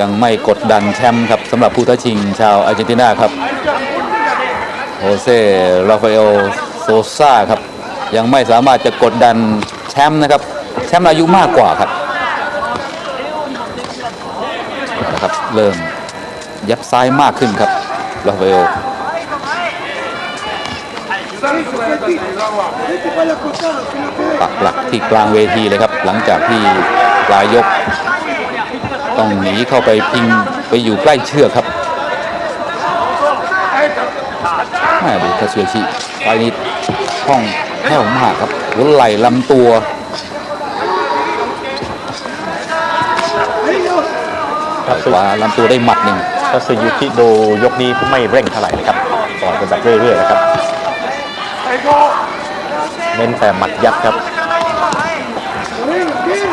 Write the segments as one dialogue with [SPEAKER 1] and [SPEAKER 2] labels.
[SPEAKER 1] ยังไม่กดดันแชมป์ครับสำหรับผู้ท้าชิงชาวอาร์เจนตินาครับโฮเซ่ราฟาเอลโซซาครับ ยังไม่สามารถจะกดดันแชมป์นะครับ แชมป์อายุมากกว่าครับนะครับ เริ่มยับซ้ายมากขึ้นครับราฟาเอลปักหลักที่กลางเวทีเลยครับ หลังจากที่ปลายยก ต้องหนีเข้าไปพิงไปอยู่ใกล้เชือกครับแม่ดูคาเซชิไปนี่ห้องแผ่วมากครับหัวไหล่ลำตัว
[SPEAKER 2] ครับ
[SPEAKER 1] ขวาลำตัวได้หมัดหนึ่ง
[SPEAKER 2] ถ้าซึยุกิดูยกนี้ไม่เร่งเท่าไหร่เลยครับต่อยกันแบบเรื่อยๆนะครับเน้นแต่หมัดยับครับ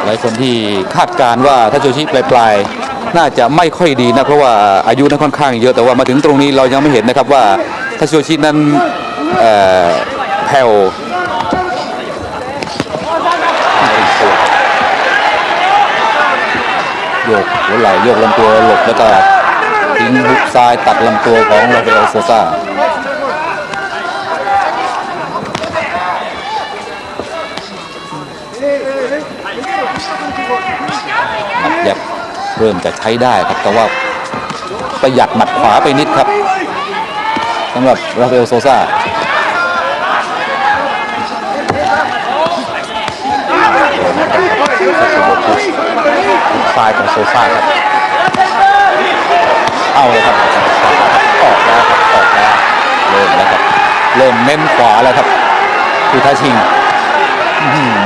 [SPEAKER 1] หลายคนที่คาดการณ์ว่าถ้าโจชิปลายๆ น่าจะไม่ค่อยดีนะ เพราะว่าอายุนั้นค่อนข้างเยอะแต่ว่ามาถึงตรงนี้เรายังไม่เห็นนะครับว่าถ้าโจชินั้นแผ่วโยกหัวไหล่โยกลำตัวหลบแล้วก็ทิ้งบุกซ้ายตัดลำตัวของราเอลโซซ่า เริ่มจะใช้ได้ครับแต่ว่าประหยัดหมัดขวาไปนิดครับสำหรับราฟาเอลโซซ่า
[SPEAKER 2] ซ้ายของโซซ่าครับ
[SPEAKER 1] เอาเลยครับ
[SPEAKER 2] ออกแล้วครับออกแล้ว
[SPEAKER 1] เริ่มแล้วครับ เริ่มเน้นขวาแล้วครับคือท้าชิง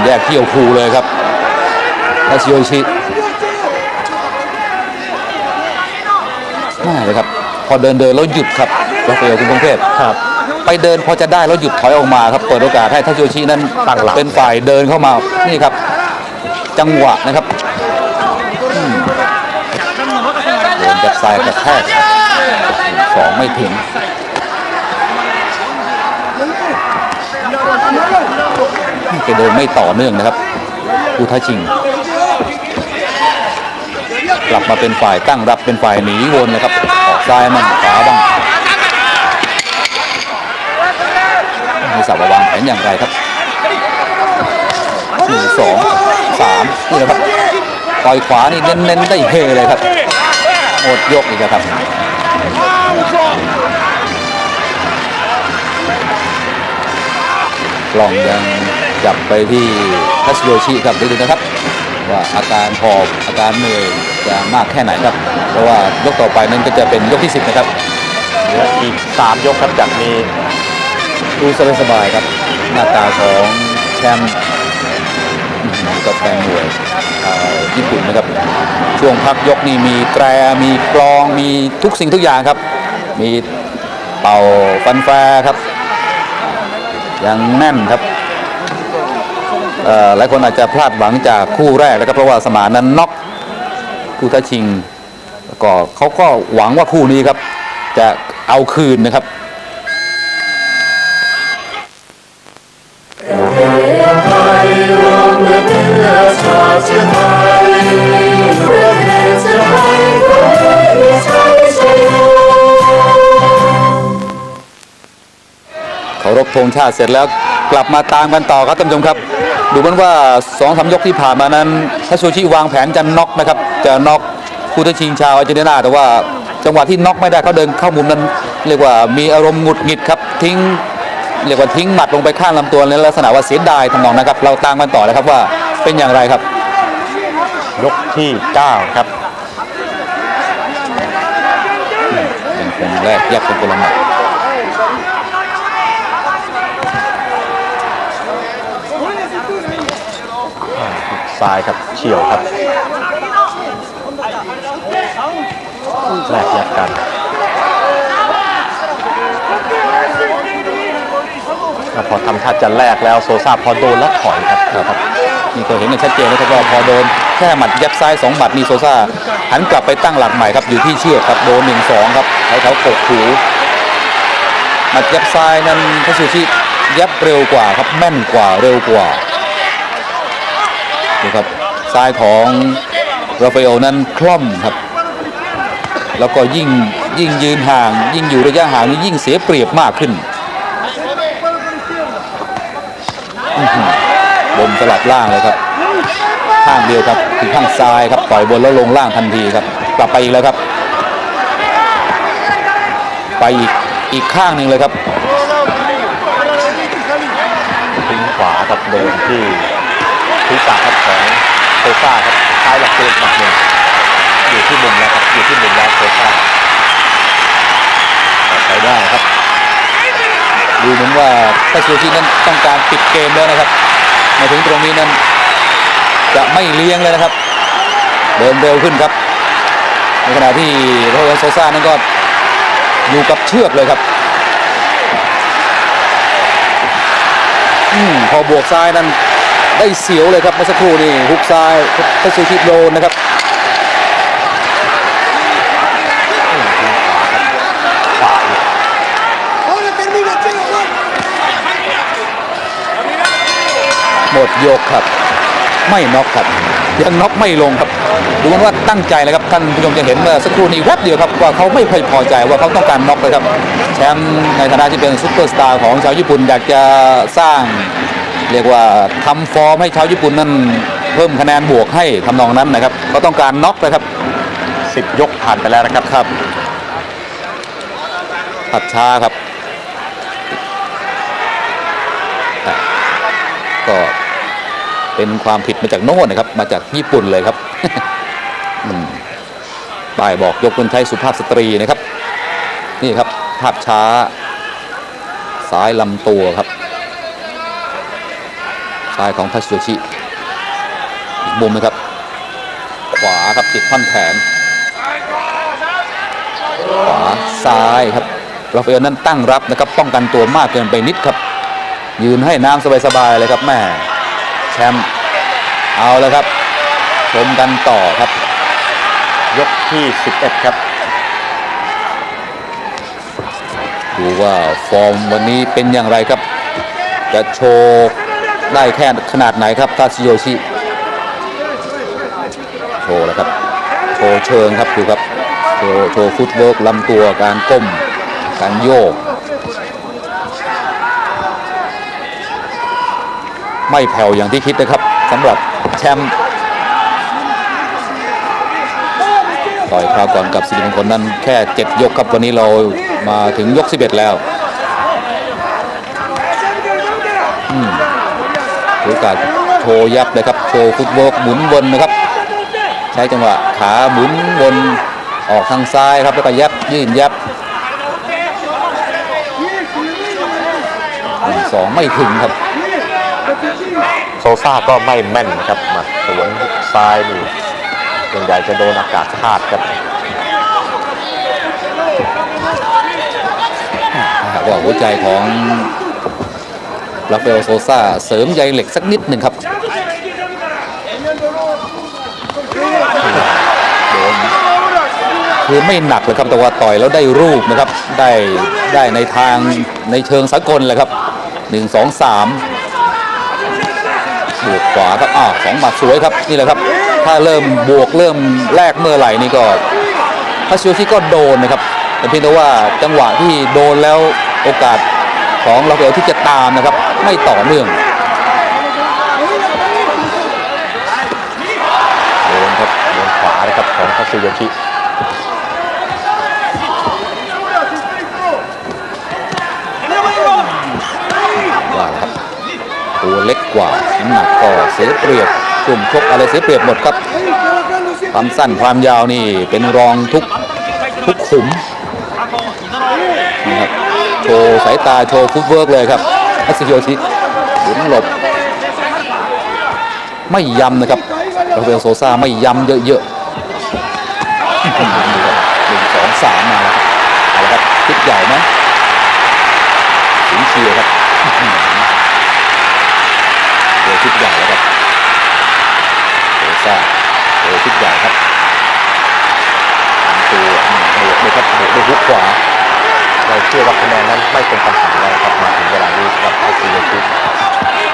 [SPEAKER 1] แยกเขี้ยวคูเลยครับทาชิโยชิ ไม่เลยครับ พอเดินเดินแล้วหยุดครับราฟาเอลคุณพงเทพ
[SPEAKER 2] ครับ
[SPEAKER 1] ไปเดินพอจะได้แล้วหยุดถอยออกมาครับ เปิดโอกาสให้ทาชิโยชินั้น
[SPEAKER 2] ตั้งหลัก
[SPEAKER 1] เป็นฝ่ายเดินเข้ามา นี่ครับ จังหวะนะครับอืมโดนจับซ้ายกระแทกสองไม่ถึงแกเดินไม่ต่อเนื่องนะครับผู้ท้าชิง กลับมาเป็นฝ่ายตั้งรับเป็นฝ่ายหนีวนนะครับออกซ้ายมั่งขวาบ้างม่ทราววางแผนอย่างไรครับหนึ่งสองสามนี่แหละครับต่อยขวานี่เน้นๆได้เฮเลยครับหมดยกอีกแล้วครับกล้องยังจับไปที่ทัชโยชิครับดูดูนะครับ ว่าอาการหอบอาการเหนื่อยจะมากแค่ไหนครับ เพราะว่ายกต่อไปนั้นก็จะเป็นยกที่ 10 นะครับ
[SPEAKER 2] เหลืออีก 3 ยกครับจากนี้
[SPEAKER 1] ดูสบายๆครับ หน้าตาของแชมป์อื้อหือกับแฟนมวยเอ่อญี่ปุ่นนะครับ ช่วงพักยกนี่มีแตรมีกลองมีทุกสิ่งทุกอย่างครับ มีเป่าฟันแฟร์ครับ ยังแน่นครับเอ่อ หลายคนอาจจะพลาดหวังจากคู่แรกนะครับเพราะว่าสมานนั้นน็อกคู่ท้าชิงก็เขาก็หวังว่าคู่นี้ครับ จะเอาคืนนะครับเคารพธงชาติเสร็จแล้วกลับมาตามกันต่อครับท่านผู้ชมครับ ดูเหมือนว่าสองสามยกที่ผ่านมานั้นทัชโชชิวางแผนจะน็อกนะครับจะน็อกผู้ท้าชิงชาวอาร์เจนตินาแต่ว่าจังหวะที่น็อกไม่ได้เขาเดินเข้ามุมนั้น เรียกว่ามีอารมณ์หงุดหงิดครับทิ้งเรียกว่าทิ้งหมัดลงไปข้างลำตัวในลักษณะว่าเสียดายทำนองนะครับ เราตามกันต่อเลยครับว่าเป็นอย่างไรครับ
[SPEAKER 2] ยกที่9ครับ
[SPEAKER 1] ยังคงแรกยับเป็นคนละหมัด
[SPEAKER 2] ซ้ายครับเฉียวครับแลกยัดกันพอทำท่าจะแลกแล้วโซซ่าพอโดนแล้วถอยครับ
[SPEAKER 1] ครับนี่ก็เห็นกันชัดเจนนะครับว่าพอโดนแค่หมัดยับซ้ายสองหมัดนี่โซซ่าหันกลับไปตั้งหลักใหม่ครับอยู่ที่เชือกครับโดนหนึ่งสองครับแถวๆกกหูหมัดยับซ้ายนั้นทัซูชิยับเร็วกว่าครับแม่นกว่าเร็วกว่า ดูครับซ้ายของราฟาเอลนั้นคล่อมครับ แล้วก็ยิ่งยิ่งยืนห่าง ยิ่งอยู่ระยะห่างนี่ยิ่งเสียเปรียบมากขึ้นบนสลับล่างเลยครับข้างเดียวครับคือข้างซ้ายครับปล่อยบนแล้วลงล่างทันทีครับ กลับไปอีกแล้วครับ ไปอีกอีกข้างหนึ่งเลยครับ
[SPEAKER 2] ทิ้งขวาครับโดนที่ ศีรษะครับของโซซ่าครับท้ายหลักเกมหมัดหนึ่งอยู่ที่มุมแล้วครับอยู่ที่มุมแล้วโซซ่า
[SPEAKER 1] ไปได้ครับ ดูเหมือนว่าถ้าซูชินั้นต้องการปิดเกมแล้วนะครับมาถึงตรงนี้นั้นจะไม่เลี้ยงเลยนะครับ เดินเร็วขึ้นครับ ในขณะที่โรเบโซซ่านั้นก็อยู่กับเชือกเลยครับอมพอบวกซ้ายนั้น ได้เสียวเลยครับเมื่อสักครู่นี่ฮุกซ้ายถ้าซูชิโดนนะครับหมดยกครับ ไม่น็อกครับ ยังน็อกไม่ลงครับ ดูเหมือนว่าตั้งใจเลยครับท่านผู้ชมจะเห็นเมื่อสักครู่นี้แวบเดียวครับว่าเขาไม่ค่อยพอใจว่าเขาต้องการน็อกเลยครับ แชมป์ในฐานะที่เป็นซุปเปอร์สตาร์ของชาวญี่ปุ่นอยากจะสร้าง เรียกว่าทำฟอร์มให้ชาวญี่ปุ่นนั้นเพิ่มคะแนนบวกให้ทำนองนั้นนะครับเขาต้องการน็อกเลยครับ
[SPEAKER 2] สิบยกผ่านไปแล้วนะครับ
[SPEAKER 1] ครับขับช้าครับอะก็เป็นความผิดมาจากโน่นนะครับ มาจากญี่ปุ่นเลยครับอืมป้ายบอกยกคนใช้สุภาพสตรีนะครับ นี่ครับภาพช้าซ้ายลำตัวครับ ซ้ายของทัชโยชิอีกมุมนะครับ ขวาครับติดท่อนแขนขวาซ้ายครับราฟาเอลนั้นตั้งรับนะครับป้องกันตัวมากเกินไปนิดครับ ยืนให้น้ำสบายๆเลยครับแม่แชมป์เอาแล้วครับชมกันต่อครับ
[SPEAKER 2] ยกที่ 11 ครับ
[SPEAKER 1] ดูว่าฟอร์มวันนี้เป็นอย่างไรครับ จะโชว์ ได้แค่ขนาดไหนครับทาชิโยชิโชว์แล้วครับ โชว์เชิงครับดูครับโชว์โชว์ฟุตเวิร์กลำตัวการก้มการโยก ไม่แผ่วอย่างที่คิดนะครับสำหรับแชมป์ต่อยคราวก่อนกับสิริมงคลนั้นแค่ 7 ยกครับวันนี้เรามาถึงยก 11 แล้ว อืม อโอกาสโชว์ยับเลยครับ โชว์ฟุตเวิร์กหมุนวนนะครับ ใช้จังหวะขาหมุนวนออกทางซ้ายครับแล้วก็ยับยื่นยับหนึ่งสองไม่ถึงครับ
[SPEAKER 2] โซซ่าก็ไม่แม่นนะครับหมัดสวนซ้ายนี่ส่วนใหญ่จะโดนอากาศคาดครับ
[SPEAKER 1] หากว่าหัวใจของ ราฟาเอลโซซาเสริมใยเหล็กสักนิดหนึ่งครับคือไม่หนักเลยครับแต่ว่าต่อยแล้วได้รูปนะครับ ได้ได้ในทางในเชิงสากลเลยครับ1 2 3บวกขวาครับอ้าวสองหมัดสวยครับนี่แหละครับ ถ้าเริ่มบวกเริ่มแรกเมื่อไหร่นี่ก็พัชโยชิก็โดนนะครับ แต่เพียงแต่ว่าจังหวะที่โดนแล้วโอกาสของราเอลที่จะตามนะครับ ไม่ต่อเนื่อง
[SPEAKER 2] โดนครับโดนขวานะครับของทัศโยชิ
[SPEAKER 1] ว่าครับตัวเล็กกว่าน้ำหนักก็เสียเปรียบกลุ่มชกอะไรเสียเปรียบหมดครับความสั้นความยาวนี่เป็นรองทุกทุกขุมนะครับโชว์สายตาโชว์ฟุตเวิร์กเลยครับ ทัศโยชิหมุนหลบ ไม่ย้ำนะครับราเอลโซซาไม่ย้ำเยอะๆอื้อหือดูครับหนึ่งสองสามมาแล้วครับเอาละครับชุดใหญ่ไหมถึงเชียร์ครับอื้อหือเดี๋ยวชุดใหญ่แล้วครับโซซาเดี๋ยวชุดใหญ่ครับตัวอืมบวกด้วยครับบวกด้วยฮุกขวา
[SPEAKER 2] เราเชื่อว่าคะแนนนั้นไม่เป็นปัญหา ถึงเวลานี้ครับทัศโย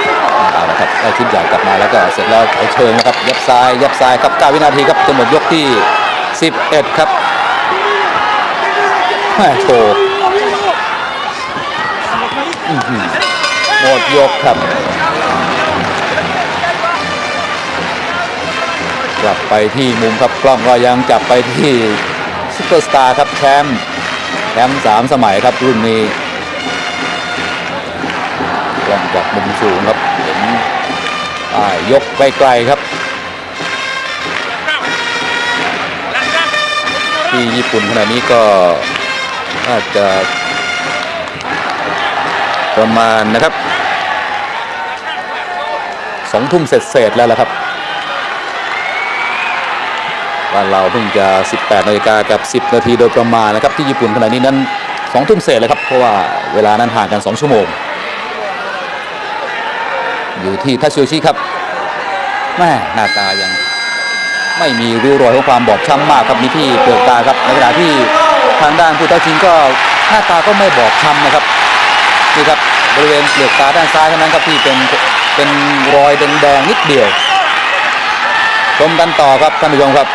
[SPEAKER 2] ชิ
[SPEAKER 1] เอาละครับได้ชุดใหญ่กลับมาแล้วก็เสร็จแล้วเอาเชิงนะครับ ยับซ้าย ยับซ้ายครับ9วินาทีครับจนหมดยกที่ 11 ครับแม่โถอื้อหือหมดยกครับ กลับไปที่มุมครับกล้องก็ยังจับไปที่ซุปเปอร์สตาร์ครับแชมป์ แชมป์สามสมัยครับรุ่นนี้กล้องจากมุมสูงครับเห็นยกไกลๆครับ ที่ญี่ปุ่นขณะนี้ก็น่าจะประมาณนะครับสองทุ่มเสร็จๆแล้วล่ะครับ บ้านเราเพิ่งจะ 18นาฬิกากับ 10 นาทีโดยประมาณนะครับที่ญี่ปุ่นขณะนี้นั้น2ทุ่มเศษเลยครับเพราะว่าเวลานั้นห่างกัน 2 ชั่วโมง อยู่ที่ทัชโยชิครับแม่หน้าตายังไม่มีริ้วรอยของความบอบช้ำมากครับมีที่เปลือกตาครับในขณะที่ทางด้านผู้ท้าชิงก็หน้าตาก็ไม่บอบช้ำนะครับนี่ครับบริเวณเปลือกตาด้านซ้ายเท่านั้นครับที่เป็นเป็นรอยแดงๆนิดเดียวชมกันต่อครับท่านผู้ชมครับ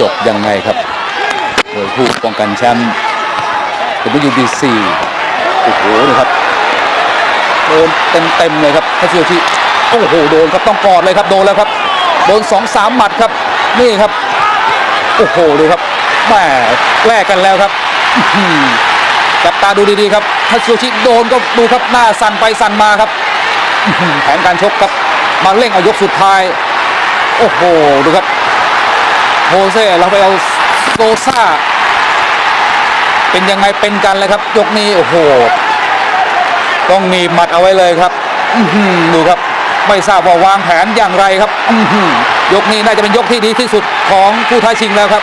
[SPEAKER 1] จบยังไงครับมวยผู้ป้องกันแชมป์ WBC โอ้โหนี่ครับโดนเต็มเต็มๆเลยครับทัชโยชิโอ้โหโดนครับต้องกอดเลยครับโดนแล้วครับ โดนสองสามหมัดครับนี่ครับ โอ้โหดูครับแหมแลกกันแล้วครับจับตาดูดีๆครับทัชโยชิโดนก็ดูครับหน้าสั่นไปสั่นมาครับ แผนการชกครับมาเร่งเอายกสุดท้าย โอ้โหดูครับ โฮเซ่เราไปเอาโซซ่า เป็นยังไงเป็นกันเลยครับ ยกนี้ โอ้โห ต้องหนีบหมัดเอาไว้เลยครับอื้อหือดูครับ ไม่ทราบว่าวางแผนอย่างไรครับอื้อหือยกนี้น่าจะเป็นยกที่ดีที่สุดของผู้ท้าชิงแล้วครับ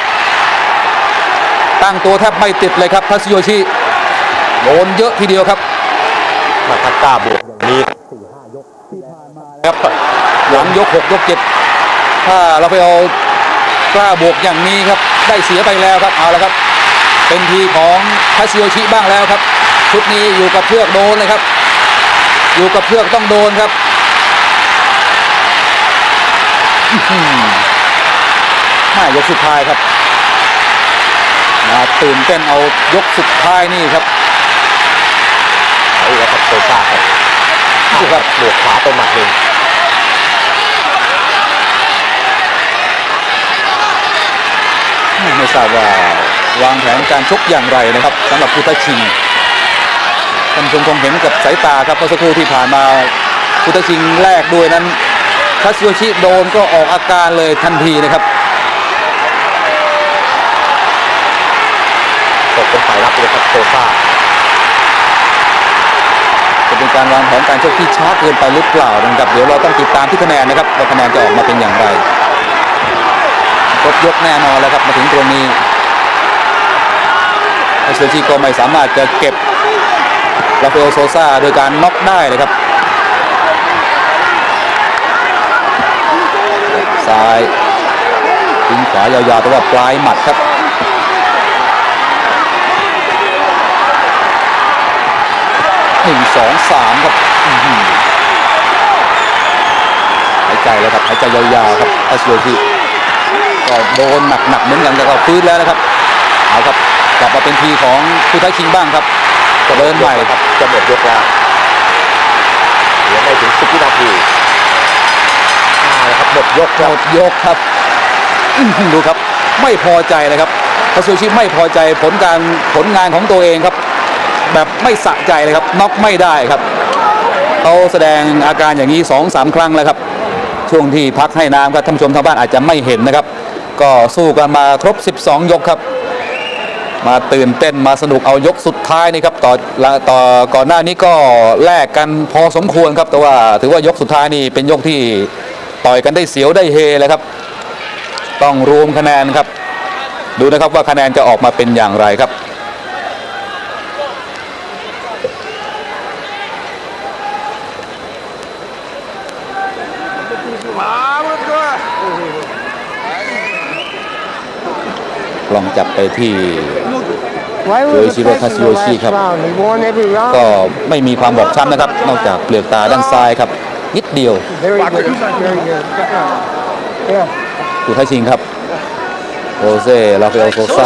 [SPEAKER 1] ตั้งตัวแทบไม่ติดเลยครับทัสโยชิโดนเยอะทีเดียวครับ
[SPEAKER 2] มาทักกล้าบวกอย่างนี้
[SPEAKER 1] ครับหลังยกหกยกเจ็ดถ้าเราไปเอา กล้าบวกอย่างนี้ครับ ได้เสียไปแล้วครับเอาละครับ เป็นทีของทัชโยชิบ้างแล้วครับชุดนี้อยู่กับเพือกโดนเลยครับ อยู่กับเพือกต้องโดนครับอื้อหือห้ายกสุดท้ายครับมาตื่นเต้นเอายกสุดท้ายนี่ครับ
[SPEAKER 2] เอาอีกแล้วครับโซซ่าครับ
[SPEAKER 1] ดูครับ
[SPEAKER 2] บวกขวาไปหมัดหนึ่ง
[SPEAKER 1] ไม่ทราบว่าวางแผนการชกอย่างไรนะครับสำหรับพุทธชิงท่านผู้ชมคงเห็นกับสายตาครับเมื่อสักครู่ที่ผ่านมาพุทธชิงแรกด้วยนั้นทัชโยชิโดนก็ออกอาการเลยทันทีนะครับ
[SPEAKER 2] ตกเป็นฝ่ายรับเลยครับโซซ่า
[SPEAKER 1] จะเป็นการวางแผนการชกที่ช้าเกินไปหรือเปล่านะครับเดี๋ยวเราต้องติดตามที่คะแนนนะครับว่าคะแนนจะออกมาเป็นอย่างไรคร บยกแน่นอนแล้วครับมาถึงตรงนี้ทัชโยชิก็ไม่สามารถจะเก็บลาเฟลโซซาโดยการน็อกได้เลยครับซ้ายทิ้งขวายาวๆแต่ว่าปลายหมัดครับหนึ่งสองสามครับหายใจแล้วครับหายใจยาวๆครับอาชิโยชิ ก็โดนหนักๆเหมือนกันแต่ก็ฟื้นแล้วนะครับเอาครับกลับมาเป็นทีของผู้ท้าชิงบ้างครับจะเดินใหม่
[SPEAKER 2] ยกครับจะหมดยกแล้วเหลือไม่ถึงสิบวินาทีเอาละครับหมดยก
[SPEAKER 1] ห
[SPEAKER 2] แล้ว
[SPEAKER 1] มดยกครับอื้อหือดูครับ ไม่พอใจเลยครับคาซูชิไม่พอใจผลการผลงานของตัวเองครับ แบบไม่สะใจเลยครับน็อกไม่ได้ครับเขาแสดงอาการอย่างนี้สองสามครั้งแล้วครับ ช่วงที่พักให้น้ำครับท่านผู้ชมทางบ้านอาจจะไม่เห็นนะครับ ก็สู้กันมาครบ 12 ยกครับ มาตื่นเต้นมาสนุกเอายกสุดท้ายนี่ครับต่อละต่อก่อนหน้านี้ก็แลกกันพอสมควรครับ แต่ว่าถือว่ายกสุดท้ายนี่เป็นยกที่ต่อยกันได้เสียวได้เฮเลยครับ ต้องรวมคะแนนครับ ดูนะครับว่าคะแนนจะออกมาเป็นอย่างไรครับ
[SPEAKER 3] Vamos,
[SPEAKER 1] ก ลองจับไปที่
[SPEAKER 3] โย
[SPEAKER 1] ชิโรคาซิโยชิครับ ก็ไม่มีความบอบช้ำนะครับ นอกจากเปลือกตาด้านซ้ายครับ นิดเดียว
[SPEAKER 3] คุ
[SPEAKER 1] ณท้ายชิงครับโอเซ่ลาเฟลโซซา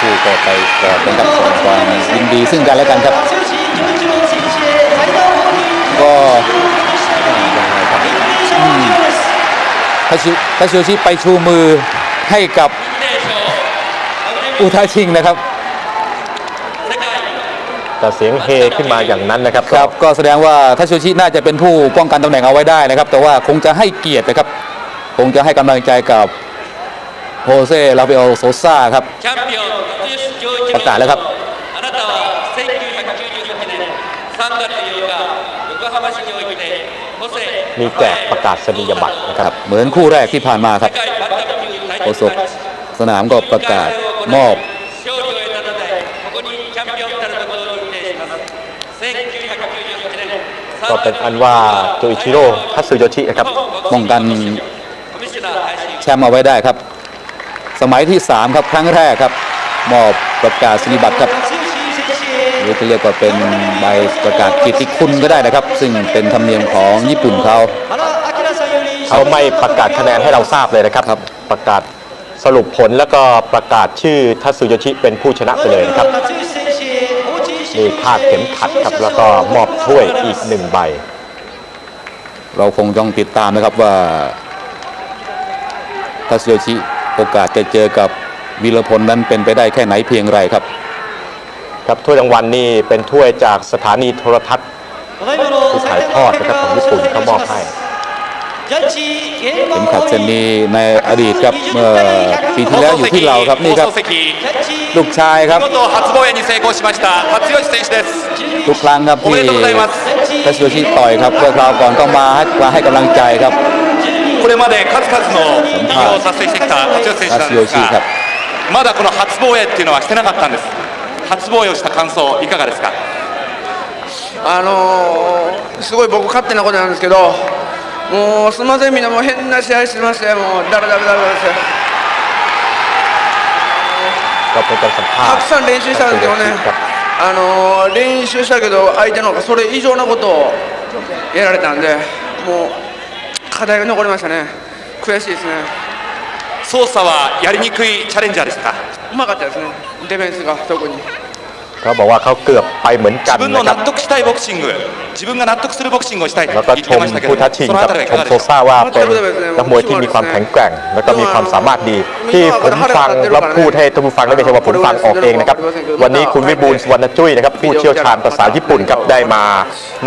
[SPEAKER 1] คู่ก็ไปกอดเป็นกับความยินดีซึ่งกันและกันครับ ก็
[SPEAKER 4] ทังไง
[SPEAKER 1] ครัชทาชิโยชิไปชูมือให้กับอุทาชิงนะครับ
[SPEAKER 2] แต่เสียงเฮขึ้นมาอย่างนั้นนะครับ
[SPEAKER 1] ครับก็แสดงว่าทัชิโยชิน่าจะเป็นผู้ป้องกันตำแหน่งเอาไว้ได้นะครับ แต่ว่าคงจะให้เกียรตินะครับ คงจะให้กำลังใจกับโฮเซ่ลาเบลโซซ่าครับ ประกาศแล้วครับ
[SPEAKER 2] มีแจกประกาศนียบัตรนะครั
[SPEAKER 1] บ เหมือนคู่แรกที่ผ่านมาครับโฆษกสนามก็ประกาศมอบ
[SPEAKER 2] ก็เป็นอันว่าโจอิชิโร่คัตสึโยชิครับ
[SPEAKER 1] ป้องกันแชมป์เอาไว้ได้ครับ สมัยที่ 3 ครับครั้งแรกครับ มอบประกาศนียบัตรครับ รือจะเรียกว่าเป็นใบประกาศกิติคุณก็ได้นะครับ ซึ่งเป็นธรรมเนียมของญี่ปุ่นเขา
[SPEAKER 2] เขาไม่ประกาศคะแนนให้เราทราบเลยนะครับ ประกาศสรุปผลแล้วก็ประกาศชื่อทัตสุโยชิเป็นผู้ชนะไปเลยนะครับนี่คาดเข็มขัดครับแล้วก็มอบถ้วยอีกหนึ่งใบ
[SPEAKER 1] เราคงต้องติดตามนะครับว่าทัตสุโยชิโอกาสจะเจอกับวีรพลนั้นเป็นไปได้แค่ไหนเพียงไรครับ
[SPEAKER 2] ครับถ้วยรางวัลนี่เป็นถ้วยจากสถานีโทรทัศน์
[SPEAKER 4] ただいまの
[SPEAKER 2] ที่ถ่ายทอดนะครับของญี่ปุ่นเขามอบให้
[SPEAKER 4] ジャッジゲー
[SPEAKER 1] เข็ม
[SPEAKER 4] ム
[SPEAKER 1] ขัดเส้นนี้ในอดีตครับเมื่อปีที่แล้วอยู่ที่เราครับนี่ครับ
[SPEAKER 4] ジャッジ
[SPEAKER 1] ลูกชายครับ
[SPEAKER 5] 見事初防衛に成功しました辰吉選手です
[SPEAKER 1] ทุกครั้งครับ
[SPEAKER 5] おめ
[SPEAKER 1] ที่
[SPEAKER 5] でとうございます
[SPEAKER 1] ทัสโยชิต่อยครับเพื่อคราวก่อนก็มาให้มาให้กำลังใจครับ
[SPEAKER 5] これまで数々の偉業を達成してきた辰吉選手
[SPEAKER 1] ทั
[SPEAKER 5] な
[SPEAKER 1] ส
[SPEAKER 5] ん
[SPEAKER 1] โย
[SPEAKER 5] です
[SPEAKER 1] ชิครับ
[SPEAKER 5] がまだこの初防衛っていうのはしてなかったんです 初防衛をした感想、いかがですか？
[SPEAKER 6] あのー、すごい僕、勝手なことなんですけど、もうすみません、みんな、もう変な試合してましよ、もう、
[SPEAKER 2] だらだらだらです。
[SPEAKER 6] たくさん練習したんですけどね、あのー、練習したけど、相手の方がそれ以上のことをやられたんで、もう、課題が残りましたね、悔しいですね。
[SPEAKER 5] 操作はやりにくいチャレンジャーでしたか？
[SPEAKER 6] うまかったですねディフェンスが特に
[SPEAKER 2] เขาบอกว่าเขาเกือบไปเหมือนกั
[SPEAKER 5] 自
[SPEAKER 2] น
[SPEAKER 5] 分の
[SPEAKER 2] นะครับ
[SPEAKER 5] 納得したいボクシング自分が納得するボクシングをしたいと
[SPEAKER 2] แล้วก็
[SPEAKER 5] 言っ
[SPEAKER 2] ช
[SPEAKER 5] て
[SPEAKER 2] ม
[SPEAKER 5] ましたけど
[SPEAKER 2] ผู้ท้าชิง
[SPEAKER 5] その
[SPEAKER 2] ค
[SPEAKER 5] あ
[SPEAKER 2] รับ
[SPEAKER 5] たりはい
[SPEAKER 2] ช
[SPEAKER 5] か
[SPEAKER 2] ม
[SPEAKER 5] がで
[SPEAKER 2] โซ
[SPEAKER 5] すか
[SPEAKER 2] ซ่าว่าเป็นนักมวยที่มีความแข็งแกร่ง แล้วก็มีความสามารถดี ที่ผมฟังแล้วพูดให้ท่านผู้ฟังได้ไม่ใช่ว่าผมฟังออกเองนะครับ วันนี้คุณวิบูลย์สุวรรณจุ้ยนะครับผู้เชี่ยวชาญภาษาญี่ปุ่นครับได้มา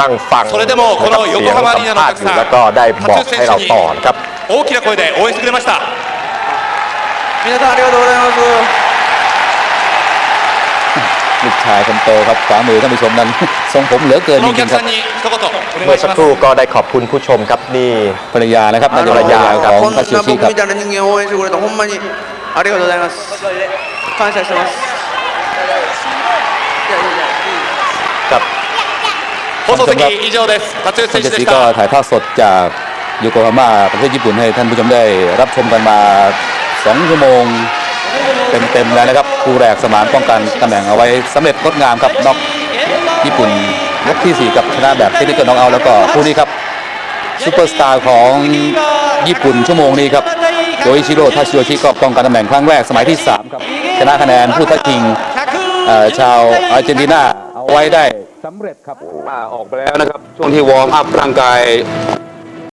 [SPEAKER 2] นั่งฟัง
[SPEAKER 5] それでもこ
[SPEAKER 2] นะครับ
[SPEAKER 5] の
[SPEAKER 2] เสียง
[SPEAKER 5] 横浜ア
[SPEAKER 2] สั
[SPEAKER 5] リ
[SPEAKER 2] ม
[SPEAKER 5] ーナの
[SPEAKER 2] ภา
[SPEAKER 5] お
[SPEAKER 2] ษณ์
[SPEAKER 5] 客
[SPEAKER 2] อยู่
[SPEAKER 5] さん
[SPEAKER 2] แล้วก็ได้บอกให้เราต่อนะครับ
[SPEAKER 5] 大きな声で応援してくれました
[SPEAKER 6] 皆さんありがとうございます
[SPEAKER 1] ลูก ชายคนโตครับขวามือท่านผู้ชมนั้น ทรงผมเหลือเกิน
[SPEAKER 5] こ
[SPEAKER 1] จ
[SPEAKER 5] のお
[SPEAKER 1] ริง
[SPEAKER 5] 客
[SPEAKER 1] ๆครั
[SPEAKER 5] さ
[SPEAKER 1] บ
[SPEAKER 5] んに一言お願
[SPEAKER 2] เมื่อย
[SPEAKER 5] し
[SPEAKER 2] สัก
[SPEAKER 5] ま
[SPEAKER 2] ค
[SPEAKER 5] す
[SPEAKER 2] รู่ก็ได้ขอบคุณผู้ชมครับนี่
[SPEAKER 1] ภรรยานะครับ
[SPEAKER 6] あ
[SPEAKER 1] นั่น
[SPEAKER 6] の
[SPEAKER 1] คือภรรยาของ
[SPEAKER 6] こん
[SPEAKER 1] ทัสโย
[SPEAKER 6] な
[SPEAKER 1] ชิ
[SPEAKER 6] 僕
[SPEAKER 1] ครับ
[SPEAKER 6] みたいな人間を応援してくれたほんまにありがとうございます感謝してます
[SPEAKER 2] กับ
[SPEAKER 5] 放送席以上です辰吉
[SPEAKER 1] ท่าน
[SPEAKER 5] 選
[SPEAKER 1] เจ
[SPEAKER 5] 手で
[SPEAKER 1] สี
[SPEAKER 5] し
[SPEAKER 1] ก็
[SPEAKER 5] た
[SPEAKER 1] ถ่ายทอดสดจากโยโกฮาม่าประเทศญี่ปุ่นให้ท่านผู้ชมได้รับชมกันมา 2 ชั่วโมง เต็มๆแล้วนะครับคู่แรกสมานป้องกันตำแหน่งเอาไว้สำเร็จงดงามครับน็อกญี่ปุ่นยกที่ 4 กับชนะแบบเทคนิคน็อกเอาแล้วก็คู่นี้ครับซูเปอร์สตาร์ของญี่ปุ่นชั่วโมงนี้ครับโดยชิโร่ทาชิโยชิก็ป้องกันตำแหน่งครั้งแรกสมัยที่ 3 ครับ ชนะคะแนนผู้ท้าชิงชาวอาร์เจนตินาเอาไว้ได้สำเร็จครับออกไปแล้วนะครับ ช่วงที่วอร์มอัพร่างกาย